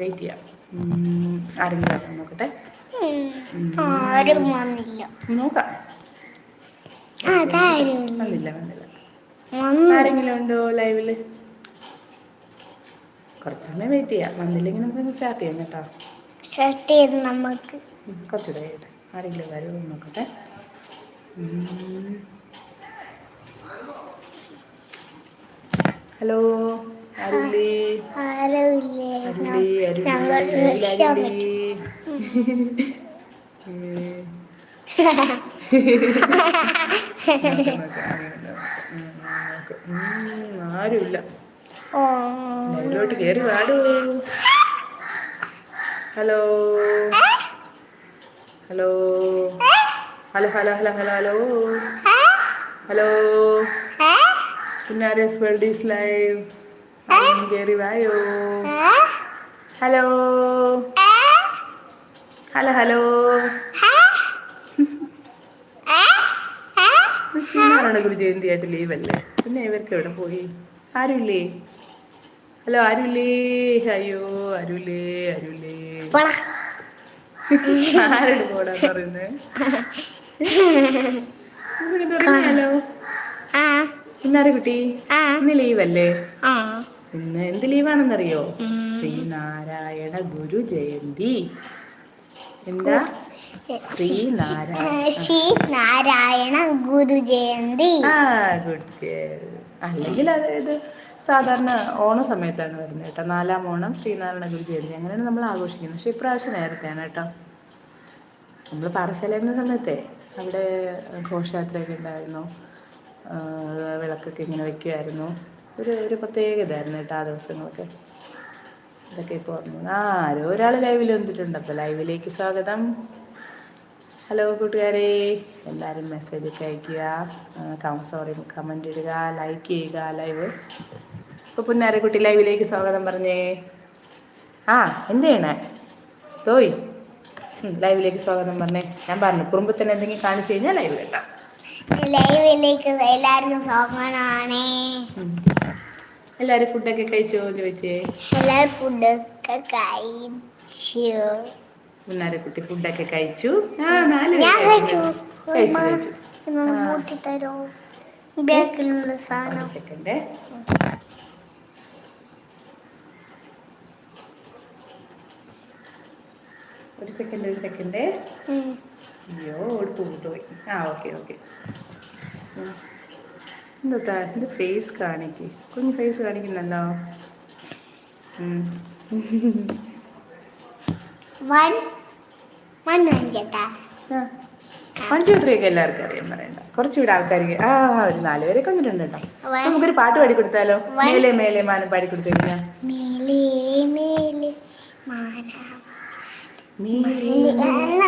Wait ചെയ്യാം. ആരെങ്കിലും വരാൻ നോക്കട്ടെ. ആരും വന്നില്ല. നോക്കാം. വന്നില്ല വന്നില്ല. ആരെങ്കിലും ഉണ്ടോ ലൈവിൽ? കുറച്ച് സമയം വെയിറ്റ് ചെയ്യാം. വന്നില്ലെങ്കിൽ നമുക്ക് സ്റ്റാർട്ട് ചെയ്യാം കേട്ടോ. സ്റ്റാർട്ട് ചെയ്ത് നമുക്ക് കുറച്ചുകൂടെ കഴിയട്ടെ ആരെങ്കിലും വരുമോ നോക്കട്ടെ. ഹലോ? ആരുമില്ലേ. ലൈവിലോട്ട് കയറി പാടൂ hello. Hello. Hello hello hello hello hello. Hello. ആരെസ് world is live കയറി വായോ ഹലോ ഹലോ ഹലോ ശ്രീനാരായണ ഗുരു ജയന്തി ആയിട്ട് ലീവ് അല്ലേ പിന്നെ ഇവർക്ക് എവിടെ പോയി? ആരുമില്ലേ ഹലോ ആരുമില്ലേ അയ്യോ ആരുമില്ലേ ആരുമില്ലേ പോടാ. ആരോട് പോടാന്ന് പറയുന്നത് ഹലോ ഇന്നാരെ കുട്ടി? ഇന്ന് ലീവല്ലേ? ആ. ഇന്ന് എന്ത് ലീവാണെന്നറിയോ. ശ്രീനാരായണ ഗുരു ജയന്തി. എന്താ? ശ്രീനാരായണ ശ്രീ നാരായണ ഗുരു ജയന്തി. ആ ഗുഡ് അല്ലെങ്കിൽ അതായത് സാധാരണ ഓണ സമയത്താണ് വരുന്നത് കേട്ടോ. നാലാം ഓണം ശ്രീനാരായണ ഗുരു ജയന്തി. അങ്ങനെയാണ് നമ്മൾ ആഘോഷിക്കുന്നത്. പക്ഷെ ഇപ്രാവശ്യം നേരത്തെയാണ് കേട്ടോ. നമ്മൾ പാറശാലയിരുന്ന സമയത്തെ അവിടെ ഘോഷയാത്രയൊക്കെ ഉണ്ടായിരുന്നു. വിളക്കൊക്കെ ഇങ്ങനെ വെക്കുമായിരുന്നു. ഒരു ഒരു പ്രത്യേക ഇതായിരുന്നു കേട്ടോ ആ ദിവസങ്ങളൊക്കെ. ഇതൊക്കെ ഇപ്പോൾ ഓർമ്മ ആരോ ഒരാൾ ലൈവിൽ വന്നിട്ടുണ്ട്. അപ്പോൾ ലൈവിലേക്ക് സ്വാഗതം. ഹലോ കൂട്ടുകാരെ. എല്ലാവരും മെസ്സേജ് ഒക്കെ അയയ്ക്കുക സോറി കമന്റ് ഇടുക ലൈക്ക് ചെയ്യുക ലൈവ് ഇപ്പോൾ പുന്നാരക്കുട്ടി ലൈവിലേക്ക് സ്വാഗതം പറഞ്ഞേ. ആ എന്ത് ചെയ്യണേ? ലൈവിലേക്ക് സ്വാഗതം പറഞ്ഞേ. ഞാൻ പറഞ്ഞു കുറുമ്പത്തിന് എന്തെങ്കിലും കാണിച്ചു കഴിഞ്ഞാൽ ലൈവ് കേട്ടോ ലൈവിലേക്ക് എല്ലാവർക്കും സ്വാഗതമാണ്. എല്ലാരും ഫുഡൊക്കെ കഴിച്ചോ ചോദിച്ചേ? എല്ലാവരും ഫുഡൊക്കെ കഴിച്ചു. മുന്നാരെ കുട്ടി ഫുഡൊക്കെ കഴിച്ചു. ഞാൻ കഴിച്ചു. കൂട്ടി തരോ ബാക്കിലുള്ള സാധനം. സെക്കൻഡ് ഒരു സെക്കൻഡ് ഒരു സെക്കൻഡ് അയ്യോ എടുത്തു പോയി. ആ ഓക്കെ ഓക്കെ. എന്താ ഇത് ഫേസ് കാണിക്ക്. കുഞ്ഞ് ഫേസ് കാണിക്കുന്നല്ലോ. വൺ ടു ത്രീ ഒക്കെ എല്ലാവർക്കും അറിയാൻ പറയണ്ട. കുറച്ചുകൂടെ ആൾക്കാർക്ക് ആ ഒരു നാല് പേരൊക്കെ വന്നിട്ടുണ്ട് കേട്ടോ. നമുക്കൊരു പാട്ട് പാടി കൊടുത്താലോ. മേലെ മേലെ മാനം പാടി കൊടുത്തു കഴിഞ്ഞാൽ മേലേ മേലേ മാന കൂടാരം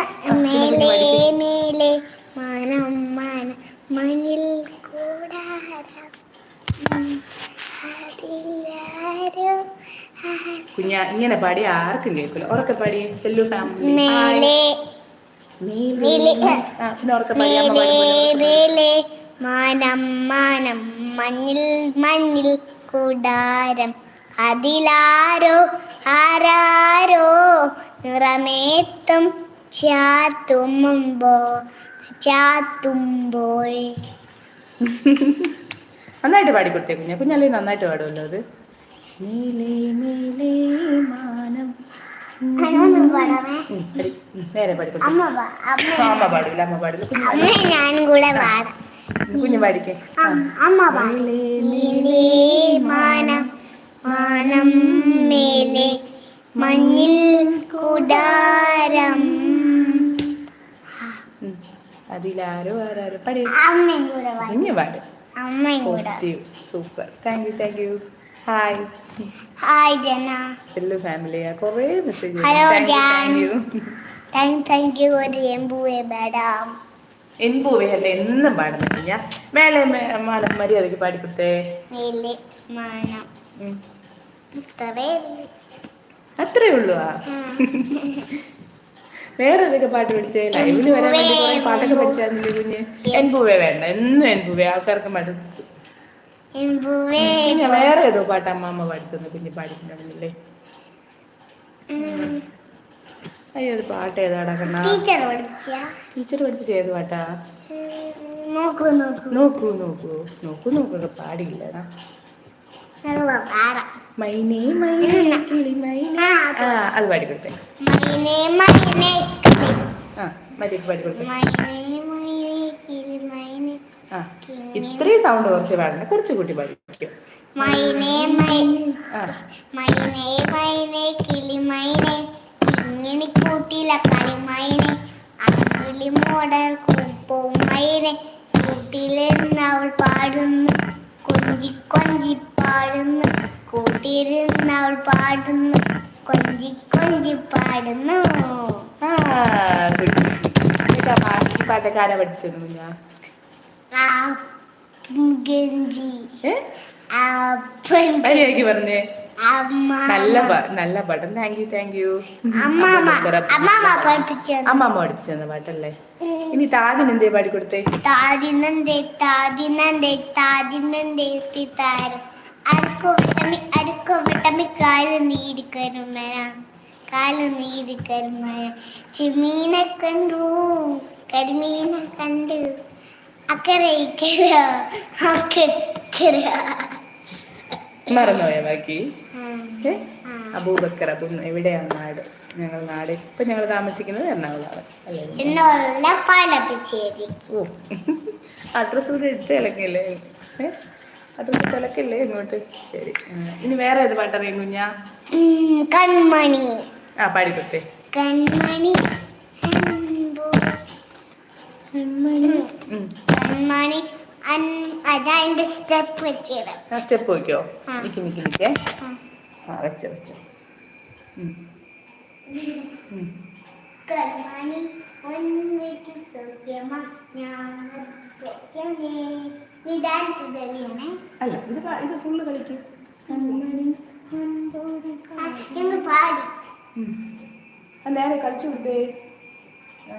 കുഞ്ഞ ഇങ്ങനെ പാടി ആർക്കും കേൾക്കില്ല ഉറക്കെ പാടി. സെല്ലു ഫാമിലി മാനം മാനം മഞ്ഞിൽ മഞ്ഞിൽ കൂടാരം. അതിലാരോ ആരാരോ നിറമേത്തും ചാത്തുമ്പോ ചാത്തുമ്പോൾ. നന്നായിട്ട് പാടി കൊടുത്തേ കുഞ്ഞ. കുഞ്ഞല്ലേ നന്നായിട്ട് പാടുമല്ലോ അത്. മേലേ മേലേ മാനം. നേരെ കൊടുത്തേ. അമ്മ പാടില്ല അമ്മ പാടില്ല. കുഞ്ഞു കൂടെ കുഞ്ഞു പാടിക്കേ. അമ്മ പാടില്ലേ മാനം. മാനം മേലെ മഞ്ഞിൽ കുടാരം. അതിലാരോ ആരാരോ പാടി. കുഞ്ഞു super thank you thank you hi hi ജന സെല്ലു ഫാമിലിയാ കുറേ മെസ്സേജ് ഹലോ ജാൻ താങ്ക് താങ്ക് യു ഒരു എംബുവേ മാഡം എൻപൂവേ അല്ല എന്നും പാടുന്നു ഞാൻ മേലെ മര്യാദയ്ക്ക് പാടിക്കൊടുത്തേ. മേലെ മാനം. അത്രേ ഉള്ളൂ വേറെ ഏതൊക്കെ പാട്ട് പഠിച്ചേ? ലൈവിൽ വരാൻ വേണ്ടി കുറെ പാട്ടൊക്കെ പഠിച്ചായിരുന്നില്ലേ കുഞ്ഞ്? എൻപൂവേ വേണ്ട എന്നും എൻപൂവേ. ആൾക്കാർക്ക് മടുത്തു. വേറെ ഏതോ പാട്ട് അമ്മാമ്മ പാടിത്തന്നു കുഞ്ഞ് പാടിക്കുന്നുണ്ടല്ലേ അയ്യോ അത് പാട്ട് ഏതാടാ കണ്ണാ? ടീച്ചർ പഠിപ്പിച്ച? ഏത് പാട്ടാ? നോക്കൂ നോക്കൂ. നോക്കൂ നോക്കൂ. നോക്കൂ നോക്കൊക്കെ പാടില്ലടാ ഞങ്ങൾ പാടാം മൈനേ മൈനേ കിളി മൈനേ ആ അത് മൈനേ മൈനേ കിളി. ആ മൈനേ മൈനേ കിളി മൈനേ ആ ഇത്രയും സൗണ്ട് കുറച്ച് പാടണ്ട. കുറച്ച് കൂട്ടി പാടിക്കും മൈനേ കിളി മൈനേ ഇങ്ങനെ കൂട്ടില കളി മൈനേ അക്കിളി മോടൽ കൂപ്പവും മൈനേ കൂട്ടിലിരുന്ന് അവൾ പാടുന്നു. കൊഞ്ചി കൊഞ്ചി പാടുന്നു. കൂട്ടിയിരുന്ന് അവൾ പാടുന്നു. കൊഞ്ചി കൊഞ്ചി പാടുന്നു. മര്യാദയ്ക്ക് പറഞ്ഞേ. നല്ല പാട്ട്. താങ്ക് യു താങ്ക് യു അമ്മാമ്മ പഠിപ്പിച്ചു അമ്മാമ്മ പഠിപ്പിച്ചു പാട്ടല്ലേ? ഇനി താതിന് എന്തേ പാടിക്കൊടുത്തേ താദിനന്തേ താദിനന്തേ താദിനന്തേ താരം. അടുക്കോ വിട്ടമി അടുക്കോ വിട്ടമി കാൽ നീരിക്കരുമേന കാൽ നീരിക്കരുമേന ചെമ്മീനെ കണ്ടു കരിമീനെ കണ്ടു. അക്കരെ ഇക്കര അക്കര മറന്നുപോയ ബാക്കി? അബൂബക്കർ അബു എവിടെയാണ് നാട്? ഞങ്ങൾ നാട്. ഇപ്പൊ ഞങ്ങൾ താമസിക്കുന്നത് എറണാകുളമാണ് അല്ലേ ഓ. അഡ്രസ് കൂടെ ഇട്ട് ഇളക്കില്ലേ ഏ? അഡ്രസ് ഇട്ട് ഇളക്കില്ലേ ഇങ്ങോട്ട്? ശരി. ഇനി വേറെ ഏത് പാട്ടറിയും കുഞ്ഞാ? കൺമണി. ആ പാടിക്കൊട്ടെ. കൺമണി. കൺമണി. അതാ അതിന്റെ സ്റ്റെപ്പ് വെച്ചത് സ്റ്റെപ്പ് വയ്ക്കോ. നിക്ക് നിക്ക് നിക്കേ. ആ. വെച്ചോ വെച്ചോ. ഉം. ഉം. കൺമണി ഒന്നിട്ട് സൗഖ്യമാ. ഞാൻ സൗഖ്യമേ നീ ഡാൻസ് തന്നെയാണേ അല്ല ഇത് ഇത് ഫുള്ള് കളിക്കും. എന്ന് പാടി. നേരെ കളിച്ചു ആ.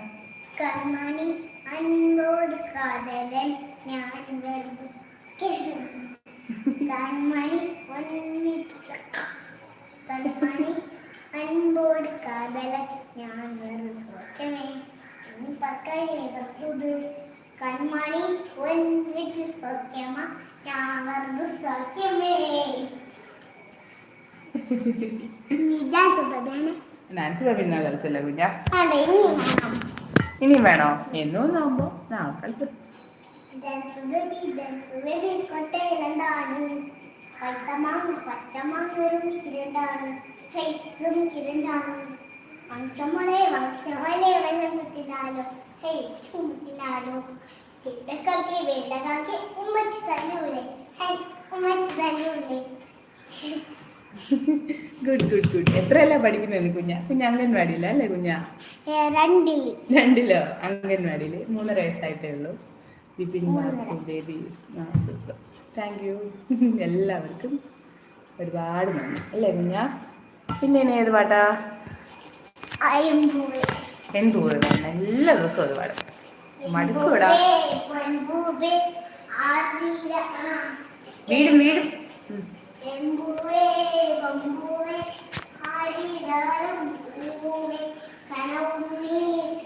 കൺമണി അൻപോട് കാതലൻ. ഞാൻ ഒന്നിട്ട് കാതലൻ ഞാൻ സൗഖ്യമേ നീ പക്കഴേ വസ്തുത് കൺമണി ഒന്നിട്ട് സൗഖ്യമാ ഞാൻ വെറുതെ നീ ഡാൻസ് പിന്നെ കളിച്ചല്ലേ കുഞ്ഞാ? ഇനി വേണം. എന്നും ആവുമ്പോ ആ കളിച്ചു. ഡാൻസ് ബേബി ഡാൻസ് ബേബി കൊട്ടയിലുണ്ടാണ് പച്ചമാങ്ങ കിരണ്ടാണ് കിരണ്ടാണ് വഞ്ചമളെ വഞ്ചമളെ വെള്ളം കുത്തിനാലോ ഹെയ് കുത്തിനാലോ. വേണ്ടക്കാക്കി വേണ്ടക്കാക്കി ഉമ്മച്ചി തന്നൂലേ ഹെയ് ഉമ്മച്ചി തന്നൂലേ ഗുഡ് ഗുഡ് ഗുഡ് എത്രയല്ല പഠിക്കുന്നത് കുഞ്ഞ? കുഞ്ഞ് അംഗൻവാടിയില്ല അല്ലേ കുഞ്ഞ? രണ്ടിലോ. അംഗൻവാടിയിൽ. മൂന്നര വയസ്സായിട്ടേ ഉള്ളൂ. വിപിൻ മാസു ബേബി മാസു താങ്ക് യു എല്ലാവർക്കും ഒരുപാട് നന്ദി. അല്ലേ കുഞ്ഞ? പിന്നെ ഏത് പാട്ടാ? അയമ്പൂവേ നല്ല പാടാണ് ഒരുപാട്. മടുക്കൂടാ വീടും വീടും. ഉം. എമ്പൂവേ വമ്പൂവേ ആരിരാരം പൂവേ കനവുണ്ണി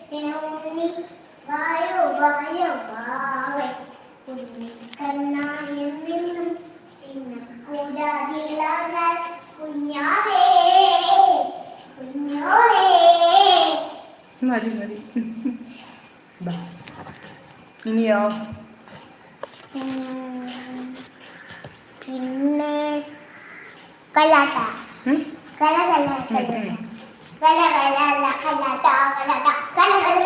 കിണവുണ്ണി വായോ വായോ വാവേ കുഞ്ഞി കണ്ണായിൽ നിന്നും പിന്നെ കൂടാതില്ലാതാൽ കുഞ്ഞാവേ കുഞ്ഞോളേ മതി മതി ബാ. ഇനിയോ പിന്നെ കലാട്ട? കല കല കല. കല കല കല കലാട്ട കലാട്ട കല കല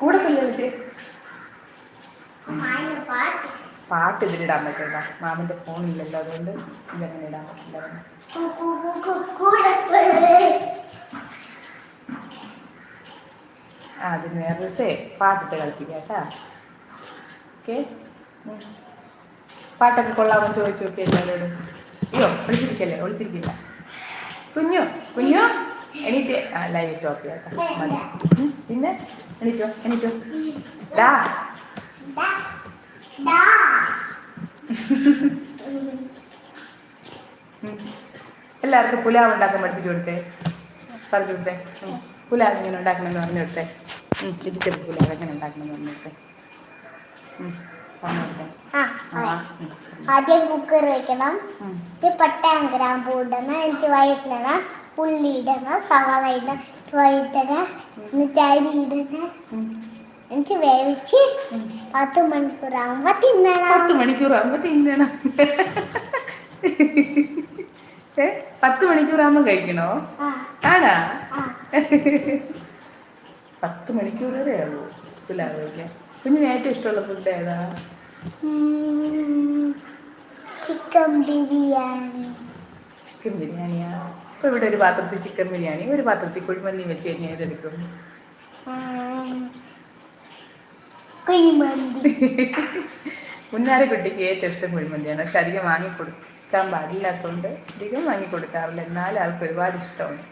കൂടെ കളി കളിച്ചേ പാട്ട്. ഇതിലിടാൻ പറ്റില്ല. മാമിന്റെ ഫോണില്ലല്ലോ അതുകൊണ്ട് ഇതങ്ങനെ ഇടാൻ പറ്റില്ല. അതിന് വേറെ ദിവസേ പാട്ടിട്ട് കളിപ്പിക്കാം കേട്ടാ. ഓക്കെ. പാട്ടൊക്കെ കൊള്ളാമെന്ന് ചോദിച്ചു നോക്കി എല്ലാവരോടും. അയ്യോ ഒളിച്ചിരിക്കല്ലേ ഒളിച്ചിരിക്കില്ല കുഞ്ഞു കുഞ്ഞു. എണീറ്റ്. ലൈവ് സ്റ്റോപ്പ് കേട്ടോ. പിന്നെ? എണീറ്റോ എണീറ്റോ. ഡാ. എല്ലാവർക്കും പുലാവ് ഉണ്ടാക്കാൻ പഠിപ്പിച്ചു കൊടുത്തേ. പറഞ്ഞു കൊടുത്തേ. പുലാവ് എങ്ങനെ ഉണ്ടാക്കണമെന്ന് പറഞ്ഞു കൊടുത്തേ വെജിറ്റബിൾ പുലാവ് എങ്ങനെ ഉണ്ടാക്കണമെന്ന് പറഞ്ഞു കൊടുത്തേ ആ ആദ്യം കുക്കർ വെക്കണം. പട്ടയും ഗ്രാമ്പൂ ഇടണം എനിക്ക് വയറ്റിലണം ഉള്ളി ഇടണം സവാള ഇടണം വയറ്റണം എന്നിട്ട് അരി ഇടണം. എനിക്ക് വേവിച്ച് പത്ത് മണിക്കൂർ ആകുമ്പോ തിന്നണം. പത്ത് മണിക്കൂർ ആകുമ്പോ തിന്നണം. ഏ പത്ത് മണിക്കൂറാകുമ്പോ കഴിക്കണോ? ആടാ ആണാ? പത്ത് മണിക്കൂർ വരെ ആവുമോ പുലാവ് കഴിക്കാൻ കുഞ്ഞിന് ഏറ്റവും ഇഷ്ടമുള്ള ഫുഡ് ഏതാ? ചിക്കൻ ബിരിയാണി. ചിക്കൻ ബിരിയാണിയാ? ഇപ്പൊ ഇവിടെ ഒരു പാത്രത്തിൽ ചിക്കൻ ബിരിയാണി ഒരു പാത്രത്തിൽ കുഴിമന്തി വെച്ച് കഴിഞ്ഞാൽ ഏതെടുക്കും. കുഴിമന്തി. മുന്നാരെ കുട്ടിക്ക് ഏറ്റവും ഇഷ്ടം കുഴിമന്തിയാണ്. പക്ഷെ അധികം വാങ്ങി കൊടുക്കാൻ പാടില്ലാത്തതുകൊണ്ട് അധികം വാങ്ങി കൊടുക്കാറില്ല. എന്നാലും ആൾക്ക് ഒരുപാട് ഇഷ്ടമാണ്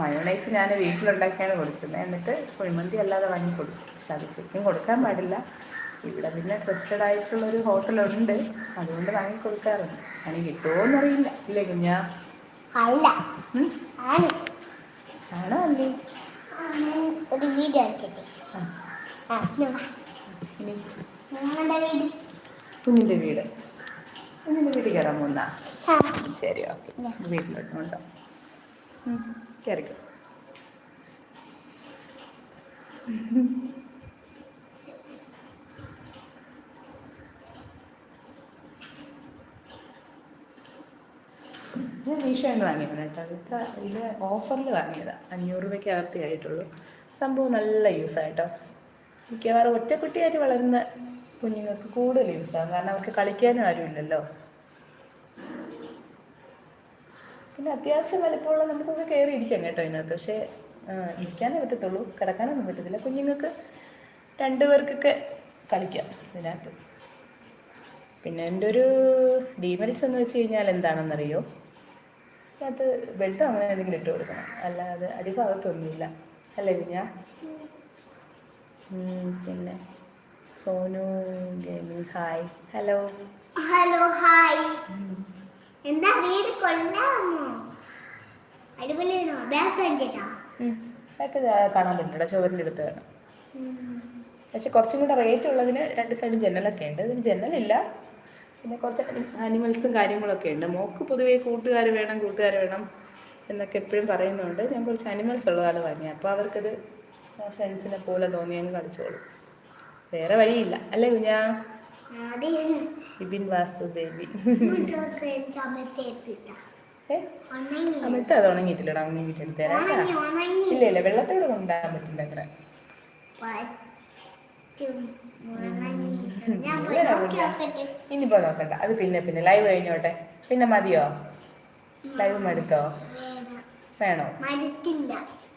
മയോണൈസ് ഞാൻ വീട്ടിലുണ്ടാക്കിയാണ് കൊടുക്കുന്നത്. എന്നിട്ട് കുഴിമന്തി അല്ലാതെ വാങ്ങി കൊടുക്കും. പക്ഷെ അത് ശരിക്കും കൊടുക്കാൻ പാടില്ല. ഇവിടെ പിന്നെ ട്രസ്റ്റഡ് ആയിട്ടുള്ളൊരു ഹോട്ടലുണ്ട്. അതുകൊണ്ട് വാങ്ങി കൊടുക്കാറുണ്ട്. അതിന് കിട്ടുമോ എന്നറിയില്ല ഇല്ലേ കുഞ്ഞാ? അല്ല? ആണ്. അല്ലേ? ഒരു വീഡിയോ കുഞ്ഞിന്റെ വീട്. കുഞ്ഞിന്റെ വീട്ടിൽ കയറാൻ പോകുന്ന? ശരി ഓക്കെ. വീട്ടിലോട്ട് കൊണ്ടോ. കയറിക്കോ ഞാൻ മീഷോന്ന് വാങ്ങിയതാണ് കേട്ടോ. ഇത്ര ഇത് ഓഫറിൽ വാങ്ങിയതാണ് അഞ്ഞൂറ് രൂപയ്ക്ക് അകത്തേ ആയിട്ടുള്ളൂ സംഭവം നല്ല യൂസായിട്ടോ മിക്കവാറും ഒറ്റക്കുട്ടിയായിട്ട് വളരുന്ന കുഞ്ഞുങ്ങൾക്ക് കൂടുതൽ യൂസാകും കാരണം അവർക്ക് കളിക്കാനും ആരുമില്ലല്ലോ. പിന്നെ അത്യാവശ്യം വലിപ്പമുള്ള നമുക്കൊക്കെ കയറി ഇരിക്കാം കേട്ടോ ഇതിനകത്ത്. പക്ഷേ ഇരിക്കാനേ പറ്റത്തുള്ളൂ. കിടക്കാനൊന്നും പറ്റത്തില്ല. കുഞ്ഞുങ്ങൾക്ക് രണ്ടുപേർക്കൊക്കെ കളിക്കാം ഇതിനകത്ത്. പിന്നെ എന്റെ ഒരു ഡീമെറിറ്റ്സ് എന്ന് വെച്ച് കഴിഞ്ഞാൽ എന്താണെന്നറിയോ? അതിനകത്ത് ബെഡ് അങ്ങനെ എന്തെങ്കിലും ഇട്ട് കൊടുക്കണം. അല്ലാതെ അടിഭാഗത്തൊന്നുമില്ല അല്ലേ കുഞ്ഞാ? പിന്നെ Sonu gaming hi hello hello hi എന്താ വീട് കൊള്ളാമോ? അടിപൊളിയാണോ? ബാക്ക് കാണിച്ചിട്ടാ അതൊക്കെ കാണാൻ പറ്റില്ല ചോറിന്റെ അടുത്ത് വേണം പക്ഷെ കുറച്ചും കൂടെ റേറ്റ് ഉള്ളതിന് രണ്ട് സൈഡും ജനലൊക്കെ ഉണ്ട്. ഇതിന് ജനലില്ല പിന്നെ കുറച്ച് അനിമൽസും കാര്യങ്ങളൊക്കെ ഉണ്ട്. മോക്ക് പൊതുവേ കൂട്ടുകാർ വേണം കൂട്ടുകാർ വേണം എന്നൊക്കെ എപ്പോഴും പറയുന്നുണ്ട്. ഞാൻ കുറച്ച് അനിമൽസ് ഉള്ളതാണ് വാങ്ങിയത് അപ്പോൾ അവർക്കത് ഫ്രണ്ട്സിനെ പോലെ തോന്നി അങ്ങ് കളിച്ചോളും. വേറെ വഴിയില്ല. അല്ലേ കുഞ്ഞാ? ബിബിൻ വാസുദേവി. അമിട്ട് അത് ഉണങ്ങിയിട്ടില്ലടാ തരാം. ഉണങ്ങി ഇല്ല ഇല്ല വെള്ളത്തോട് കൊണ്ടുപോകാൻ പറ്റില്ല അത്ര. ഇനിയിപ്പോ നോക്കണ്ട. അത് പിന്നെ പിന്നെ ലൈവ് കഴിഞ്ഞോട്ടെ? പിന്നെ മതിയോ? ലൈവ് മടുത്തോ? വേണം?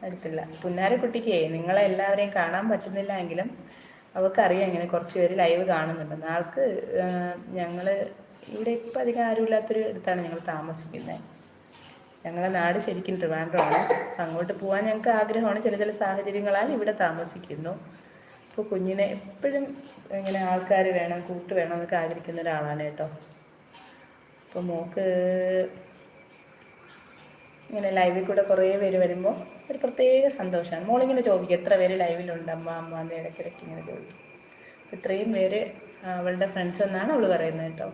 മടുത്തില്ല. പുന്നാരക്കുട്ടിക്ക് നിങ്ങളെ എല്ലാവരെയും കാണാൻ പറ്റുന്നില്ല എങ്കിലും അവൾക്കറിയാം ഇങ്ങനെ കുറച്ച് പേര് ലൈവ് കാണുന്നുണ്ടെന്ന് ആൾക്ക് ഞങ്ങൾ ഇവിടെ ഇപ്പം അധികം ആരുമില്ലാത്തൊരു അടുത്താണ് ഞങ്ങൾ താമസിക്കുന്നത്. ഞങ്ങളുടെ നാട് ശരിക്കും ട്രിവാൻഡ്രമാണ്. അങ്ങോട്ട് പോകാൻ ഞങ്ങൾക്ക് ആഗ്രഹമാണ്. ചില ചില സാഹചര്യങ്ങളാൽ ഇവിടെ താമസിക്കുന്നു. ഇപ്പോൾ കുഞ്ഞിനെ എപ്പോഴും ഇങ്ങനെ ആൾക്കാർ വേണം കൂട്ട് വേണം എന്നൊക്കെ ആഗ്രഹിക്കുന്ന ഒരാളാണ് കേട്ടോ. അപ്പോൾ മോക്ക് ഇങ്ങനെ ലൈവിൽ കൂടെ കുറേ പേര് വരുമ്പോൾ ഒരു പ്രത്യേക സന്തോഷമാണ്. മോളിങ്ങനെ ചോദിക്കും എത്ര പേര് ലൈവിലുണ്ട് അമ്മ അമ്മ എന്ന് ഇടയ്ക്കിടയ്ക്ക് ഇങ്ങനെ ചോദിക്കും. ഇത്രയും പേര് അവളുടെ ഫ്രണ്ട്സ് എന്നാണ് അവൾ പറയുന്നത് കേട്ടോ.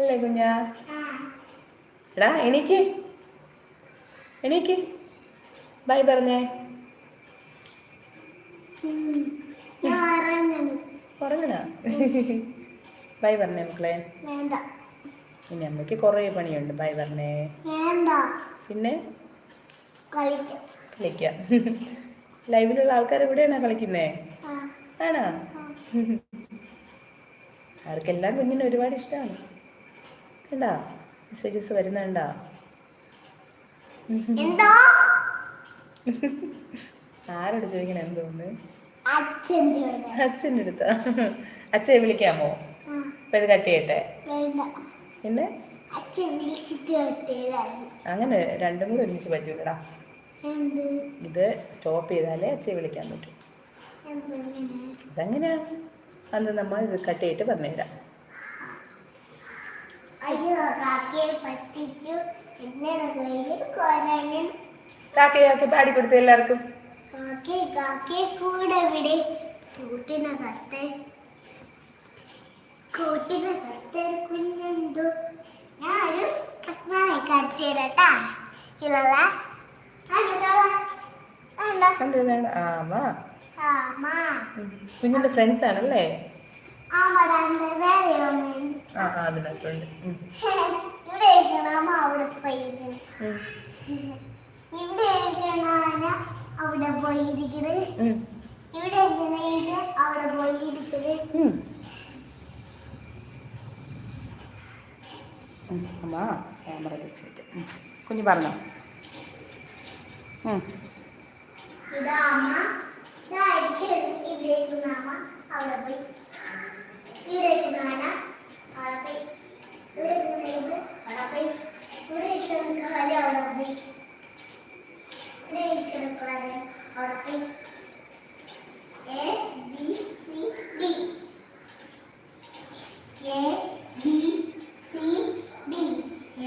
അല്ലേ കുഞ്ഞാ? എടാ എനിക്ക് എനിക്ക് ബൈ പറഞ്ഞേ. പറഞ്ഞടാ ബൈ പറഞ്ഞേ മക്കളെ. ഇനി അമ്മയ്ക്ക് കുറേ പണിയുണ്ട്. ബൈ പറഞ്ഞേ. പിന്നെ? കളിക്കാം. ലൈവിലുള്ള ആൾക്കാർ എവിടെയാണോ കളിക്കുന്നേ? ആണോ. അവർക്കെല്ലാം കുഞ്ഞിനും ഒരുപാട് ഇഷ്ടമാണ്. കണ്ടാ? മെസ്സേജസ് വരുന്നുണ്ടോ? ആരോട് ചോദിക്കണം എന്തോന്ന്. അച്ഛന്റെ അടുത്താ അച്ഛനെ വിളിക്കാമോ? അപ്പം ഇത് കട്ട് ചെയ്യട്ടെ? പിന്നെ? അങ്ങനെ രണ്ടും കൂടെ ഒരുമിച്ച് പറ്റൂലടാ. ഇത് സ്റ്റോപ്പ് ചെയ്താലേ അച്ഛയെ വിളിക്കാൻ പറ്റും. ഇതെങ്ങനെയാണ് അന്ന് നമ്മൾ ഇത് കട്ട് ചെയ്തിട്ട് പറഞ്ഞുതരാം കാക്കയെ എല്ലാവർക്കും. കാക്കേ കാക്കേ കൂടെ വിടെ. കൂട്ടിന കൂട്ടിന കത്തെ കുഞ്ഞുണ്ടു ഞാനൊരു നാളെ കാണിച്ചു തരാട്ടാ ഇല്ലല്ല. എന്താണ് ആമാ. കുഞ്ഞിന്റെ ഫ്രണ്ട്സ് ആണല്ലേ? ആമാ ആ അതിനകത്തുണ്ട്. ഇവിടെ ഇരിക്കണ അവിടെ പോയിരിക്കണം. ഇവിടെ അവിടെ പോയിരിക്കുന്നത്. ഇവിടെ അവിടെ പോയിരിക്കുന്നത് അമ്മ ക്യാമറ വെച്ചിട്ട്. കുഞ്ഞു പറഞ്ഞോ. ഇവിടെ പോയി. ഇവിടെ ബി ആന അവിടെ പോയി ഇവിടെ ഇരിക്കുന്ന ഇത് അവിടെ പോയി ഇവിടെ ഇരിക്കുന്ന കാര്യം അവിടെ പോയി ഇവിടെ ഇരിക്കുന്ന കാര്യം അവിടെ പോയി A B C D A B C D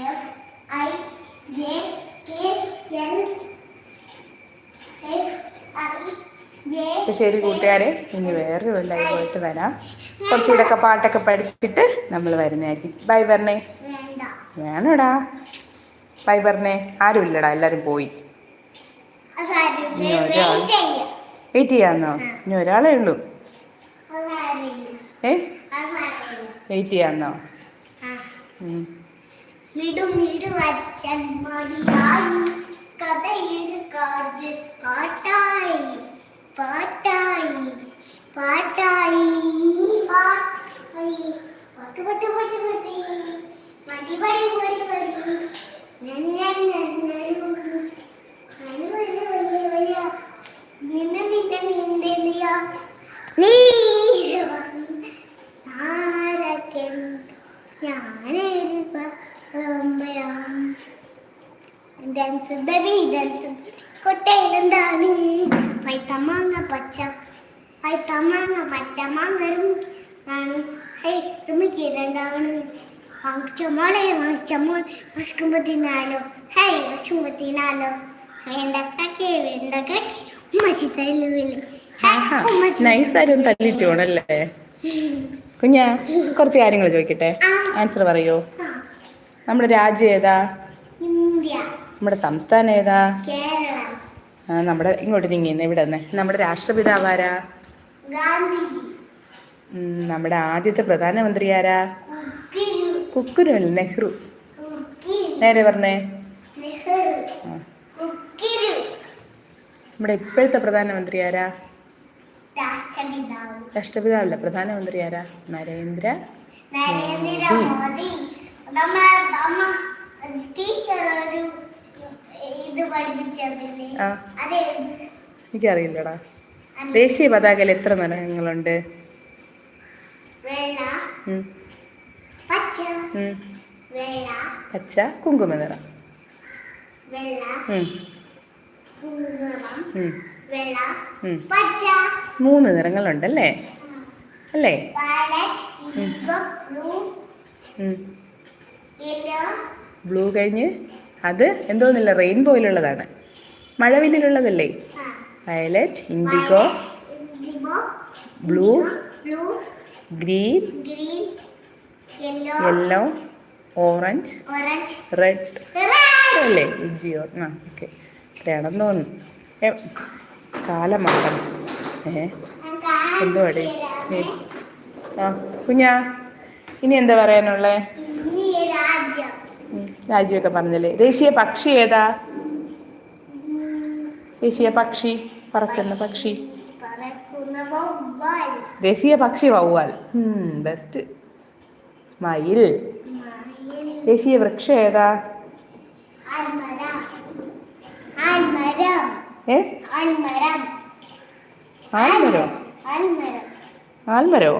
F I J K L F I J അപ്പൊ ശരി കൂട്ടുകാരെ ഇനി വേറൊരു പോയിട്ട് വരാം. കുറച്ചുകൂടെ ഒക്കെ പാട്ടൊക്കെ പഠിച്ചിട്ട് നമ്മൾ വരുന്നതായിരിക്കും. ബൈ പറഞ്ഞേ വേണ്ട. ബൈ പറഞ്ഞേ ആരും ഇല്ലടാ എല്ലാവരും പോയി. വെയിറ്റ് ചെയ്യാന്നോ? ഇനി ഒരാളേ ഉള്ളൂ. ഏ? വെയിറ്റ് ചെയ്യാന്നോ? കഥയിൽ ഉം. പാട്ടായി പാട്ടായി. പട്ട് പട്ട് പട്ട് പട്ടി. ഞാനൊരു ഡാൻസ് ബേബി ഡാൻസ് കൊട്ടയിലെന്താണ്? പൈത്തമാങ്ങ പച്ച പൈത്തമാങ്ങ പച്ച മാങ്ങരും ആണ്. ഹൈ റുമിക്ക് രണ്ടാണ്. വാങ്ങിച്ചമോളെ വാങ്ങിച്ചമോൾ വസുക്കുമ്പോ തിന്നാലോ ഹൈ വസുക്കുമ്പോ തിന്നാലോ വേണ്ട കക്കി വേണ്ട കക്കി. ഉമ്മച്ചി തല്ലുവില്ല തല്ലിട്ട് പോണല്ലേ കുഞ്ഞാ കുറച്ച് കാര്യങ്ങൾ ചോദിക്കട്ടെ? ആൻസർ പറയൂ? നമ്മുടെ രാജ്യം ഏതാ? ഇന്ത്യ. നമ്മുടെ സംസ്ഥാനം ഏതാ? നമ്മുടെ ഇങ്ങോട്ട് നീങ്ങിന്ന് ഇവിടെ നിന്ന് നമ്മുടെ രാഷ്ട്രപിതാവ് ആരാ? നമ്മുടെ ആദ്യത്തെ പ്രധാനമന്ത്രി ആരാ? കുക്കുരു. നെഹ്റു. നേരെ പറഞ്ഞേ. നമ്മുടെ ഇപ്പോഴത്തെ പ്രധാനമന്ത്രി ആരാ? രാഷ്ട്രപിതാവ്. രാഷ്ട്രപിതാവല്ല? പ്രധാനമന്ത്രി ആരാ? നരേന്ദ്ര മോദി. ടീച്ചർ ഒരു ആ. എനിക്കറിയില്ലടാ. ദേശീയ പതാകയിൽ എത്ര നിറങ്ങളുണ്ട് പച്ച. കുങ്കുമ നിറം മൂന്ന് നിറങ്ങളുണ്ടല്ലേ? അല്ലേ? ബ്ലൂ കഴിഞ്ഞ് അത് എന്തോന്നില്ല റെയിൻബോയിലുള്ളതാണ് മഴവില്ലിലുള്ളതല്ലേ? Violet indigo blue green yellow orange red അല്ലേ ജിയോ ആ ഓക്കെ ഇത്രയാണെന്ന് തോന്നുന്നു. ഏ, കാലമാട്ടം ഏ എന്തുവാടേ ആ കുഞ്ഞാ ഇനി എന്താ പറയാനുള്ളേ? ഇനി രാജ്യം ഉം, രാജ്യമൊക്കെ പറഞ്ഞല്ലേ? ദേശീയ പക്ഷി ഏതാ? ദേശീയ പക്ഷി പറക്കുന്ന പക്ഷി. ദേശീയ പക്ഷി വവ്വാൽ. ബെസ്റ്റ് മയിൽ. ദേശീയ വൃക്ഷം ഏതാ? ഏ? ആൽമരം. ആൽമരോ.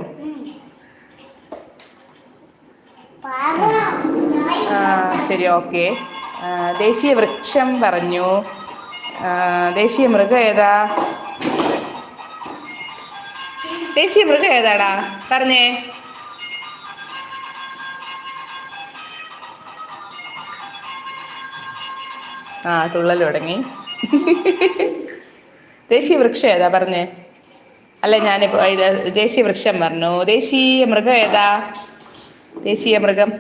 ശരി ഓക്കെ. ദേശീയ വൃക്ഷം പറഞ്ഞു. ദേശീയ മൃഗം ഏതാ? ദേശീയ മൃഗം ഏതാടാ? പറഞ്ഞേ. ആ തുള്ളൽ തുടങ്ങി. ദേശീയ വൃക്ഷം ഏതാ? പറഞ്ഞേ. അല്ല ഞാനിപ്പോ ദേശീയ വൃക്ഷം പറഞ്ഞു. ദേശീയ മൃഗം ഏതാ? ദേശീയ മൃഗം.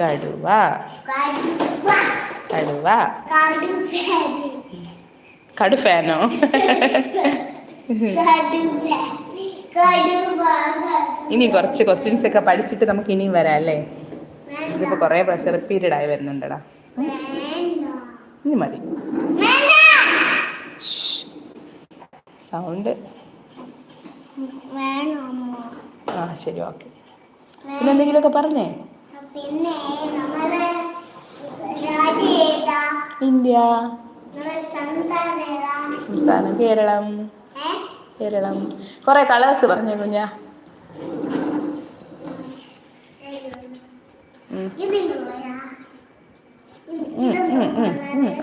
കടുവ. കടുവ. കടുഫാനോ? ഇനി കുറച്ച് ക്വസ്റ്റ്യൻസ് ഒക്കെ പഠിച്ചിട്ട് നമുക്ക് ഇനിയും വരാം അല്ലേ? ഇതിപ്പോ കൊറേ പ്രാവശ്യം റിപ്പീറ്റഡ് ആയി വരുന്നുണ്ടടാ. ഇനി മതി. സൗണ്ട് വേണം ആ ശരി ഓക്കെ. പിന്നെ എന്തെങ്കിലുമൊക്കെ പറഞ്ഞേ? ഇന്ത്യ. സംസ്ഥാനം കേരളം. കേരളം. കുറെ കളേഴ്സ് പറഞ്ഞു കുഞ്ഞാ.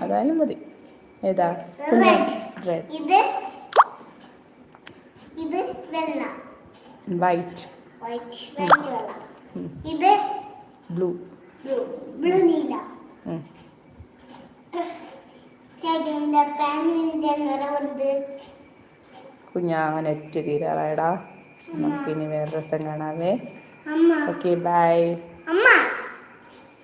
അതായാലും മതി. ഏതാ? റെഡ്. ഇത് വെള്ള. വൈറ്റ് വെള്ള ഉം. ഇത് ബ്ലൂ ബ്ലൂ നീല. ചേട്ടന്റെ പാനിന്റെ നിറവെന്ത് കുഞ്ഞാ നെറ്റ് തീരാറായടാ. നമുക്കിനി വേറെ രസം കാണാവേ. ഓക്കെ ബൈ അമ്മ.